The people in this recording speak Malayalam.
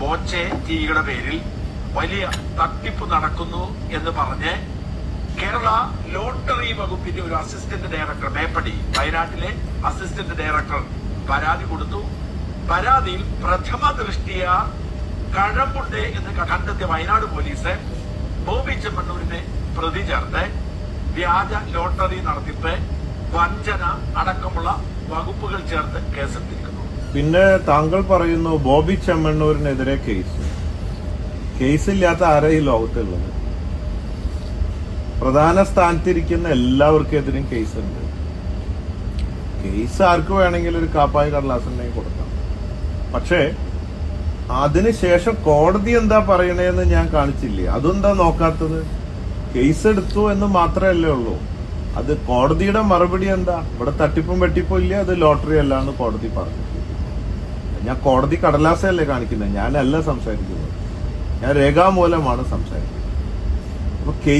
ബോച്ചെ ടിയുടെ പേരിൽ വലിയ തട്ടിപ്പ് നടക്കുന്നു എന്ന് പറഞ്ഞ് കേരള ലോട്ടറി വകുപ്പിന്റെ ഒരു അസിസ്റ്റന്റ് ഡയറക്ടർ മേപ്പടി വയനാട്ടിലെ അസിസ്റ്റന്റ് ഡയറക്ടർ പരാതി കൊടുത്തു. പരാതിയിൽ പ്രഥമ ദൃഷ്ടിയ കഴമ്പുണ്ട് എന്ന് കണ്ടെത്തിയ വയനാട് പോലീസ് ബോബി ചെമ്മണ്ണൂരിനെ പ്രതി ചേർത്ത് വ്യാജ ലോട്ടറി നടത്തിപ്പ് വഞ്ചന അടക്കമുള്ള വകുപ്പുകൾ ചേർത്ത് കേസെടുത്തിരിക്കുന്നു. പിന്നെ താങ്കൾ പറയുന്നു ബോബി ചെമ്മണ്ണൂരിനെതിരെ കേസ് കേസില്ലാത്ത ആരാ ഈ ലോകത്തുള്ളത്? പ്രധാന സ്ഥാനത്തിരിക്കുന്ന എല്ലാവർക്കെതിരും കേസുണ്ട് കേസ് ആർക്ക് വേണമെങ്കിലും ഒരു കാപ്പായ കടലാസുണ്ടെങ്കിൽ കൊടുക്കാം. പക്ഷേ അതിനുശേഷം കോടതി എന്താ പറയണേന്ന് ഞാൻ കാണിച്ചില്ലേ? അതെന്താ നോക്കാത്തത്? കേസ് എടുത്തു എന്ന് മാത്രമല്ലേ ഉള്ളൂ. അത് കോടതിയുടെ മറുപടി എന്താ? ഇവിടെ തട്ടിപ്പും വെട്ടിപ്പും ഇല്ല? അത് ലോട്ടറി അല്ല എന്ന് കോടതി പറഞ്ഞു. ഞാൻ കോടതി കടലാസല്ലേ കാണിക്കുന്നത്? ഞാനല്ല സംസാരിക്കുന്നത്. ഞാൻ രേഖാമൂലമാണ് സംസാരിക്കുന്നത്. അപ്പൊ കേസ്